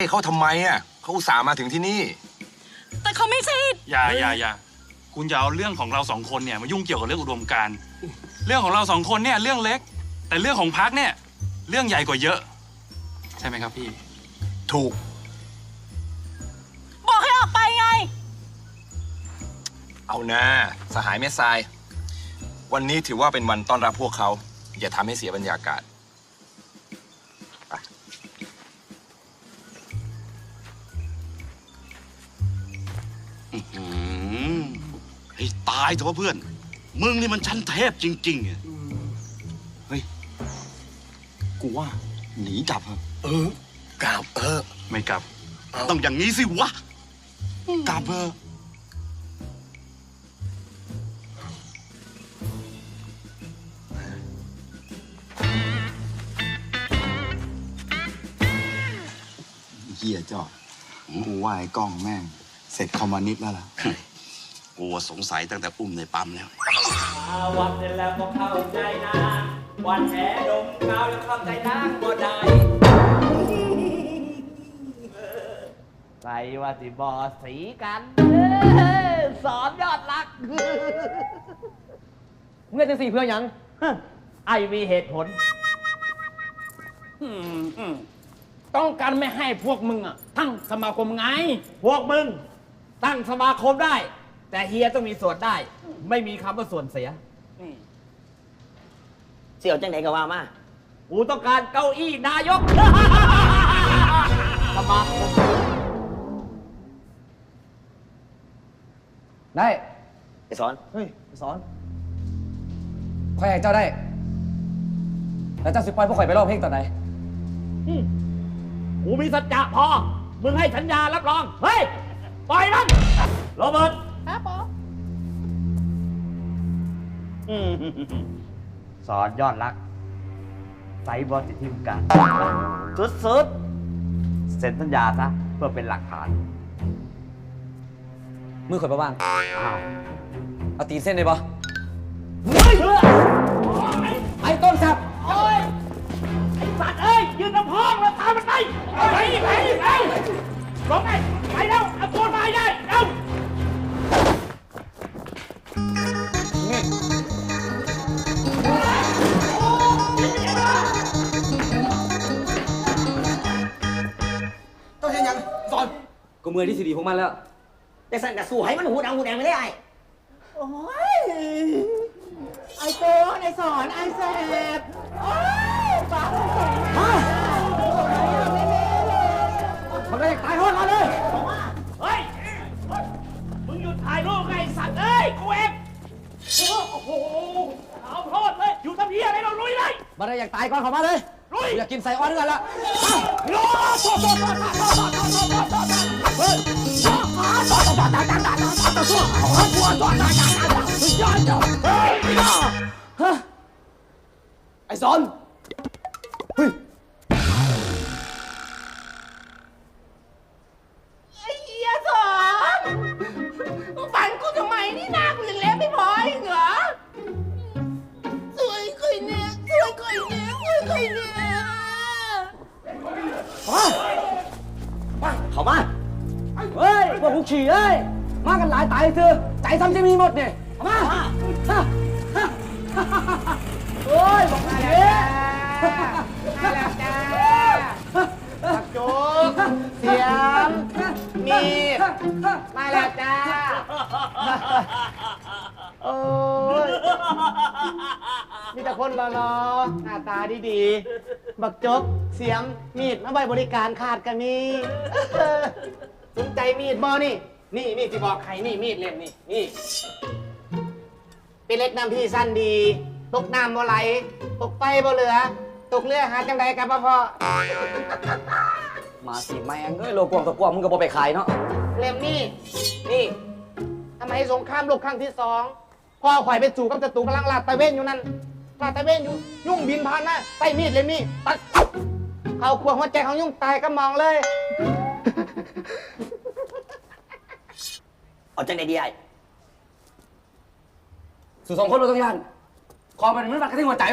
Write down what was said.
ให้เขาทำไมอะเขาอุตส่าห์มาถึงที่นี่ แต่เขาไม่ใช่ อย่าอย่าอย่าคุณอย่าเอาเรื่องของเราสองคนเนี่ยมายุ่งเกี่ยวกับเรื่องอุดมการณ์เรื่องของเราสองคนเนี่ยเรื่องเล็ก แต่เรื่องของพักเนี่ย เรื่องใหญ่กว่าเยอะ ใช่ไหมครับพี่ ถูก บอกให้ออกไปไง เอานะสหายแม่ทราย วันนี้ถือว่าเป็นวันต้อนรับพวกเขา อย่าทำให้เสียบรรยากาศายเถอะวะเพื่อน มึงนี่มันชั้นเทพจริงๆอะเฮ้ย กูว่า หนีกลับเถอะเออกราบเออ ไม่กลับ ต้องอย่างนี้สิวะ กลับเถอะเฮียจอดกูว่าไอ้กล้องแม่ง เสร็จคอมมานิสต์แล้วล่ะ กูว่าสงสัยตั้งแต่อุ้มในปั๊มแล้ว อาวันเสร็จแล้วก็เข้าใจนะวันแหดมกาวแล้วเข้าใจนางบ่ได้ใส่ว่าสิบอสีกันเอ้อสอนยอดรัก เมื่อจังสี่เพื่อหยังไอมีเหตุผลต้องการไม่ให้พวกมึงอะทั้งสมาคมไง พวกมึง ตั้งสมาคมได้ แต่เฮียต้องมีส่วนได้ ไม่มีคำว่าส่วนเสียเสี่ยวจังไหนก็ว่ามากูต้องการเก้าอี้นายก สมาคมได้ ไปสอน เฮ้ยไปสอนข่อยให้เจ้าได้ แล้วเจ้าสิปล่อยพวกข่อยไปร้องเพลงตอนไหนกูมีสัจจะพอ มึงให้สัญญารับรอง เฮ้ย ปล่อยมันโรเบิร์ต ครับผมสอนยอดรักไซบอสิทิมกันสุดๆ เซ็นสัญญาซะเพื่อเป็นหลักฐาน มือข่อยประว่าง อ้าวเอาตีนเส้นได้ปะเฮ้ยไอ้ต้นสับ โอ้ย ไอ้สัตว์เอ้ย ยืนน้ำพ้องแล้วตามมันไป ไปไปไปลงไป ไปแล้วเอาตัวมาให้ได้ เร็ว กูมือที่สีดีของมันแล้ว แต่สั่นกับสู้ให้มันหูดังหูแดงไม่ได้ไอ้โอ้ยไอโกนไอสอนไอแสบโอ้ยบ้าเลยมันก็อยากตายโทษมาเลยเฮ้ย มึงหยุดถ่ายรูปไงไอ้สัตว์เอ้ย กูเองโอ้โห เอาโทษเลย อยู่ทำเพี้ยอะไรเราลุยเลยมันได้อยากตายก่อนเขามาเลยลุย อยากกินใส่อ้อนด้วยละ โอ้โห ไอ้สอนเฮ้ยไอเหี้ยสอนมึงฝันกูทำไมนี่หน้ากูยังเล็กไม่พออีกเหรอสวยคุยเนี่ยสวยคุยเนี่ยสวยคุยเนี่ยเข้ามาเฮ้ยพวกผู้ขี่เอ้ย มากันหลายตายเธอใจซ้ำจะมีหมดเนี่ยเอามาฮะฮะโอ้ยบอกมาแล้วมาแล้วจ้าปักจุกเสียมมีดมาแล้วจ้าโอ้ยมีแต่คนรอๆหน้าตาดีๆ บักจกเสียมมีดมาไว้บริการขาดกันมีสนใจมีดบอนี่ นี่นี่สิบอกใครนี่มีดเล่มนี่นี่เป็นเล็กน้ำพี่สั้นดี ตกน้ำบ่ไหล ตกไฟบ่เหลือ ตกเรือหาจังใดกับพ่อมาสิแมงเอ้ยโลกวงตะกวงมึงก็บ่ไปขายเนาะเล่มนี่นี่ทำไมสงครามโลกครั้งที่สองพ่อข่อยไปสู่กับศัตรูกำลังลาดตระเวนอยู่นั่นลาดตระเวนอยู่ ยุ่งบินผ่านมาใต้มีดเล่มนี่ตัดเข้าขวงหัวใจของยุ่งตายก็มองเลย เอาจังไหนดีไอ้สู่สองคนเราต้องยันคอมันมันรักกันที่หัวใจ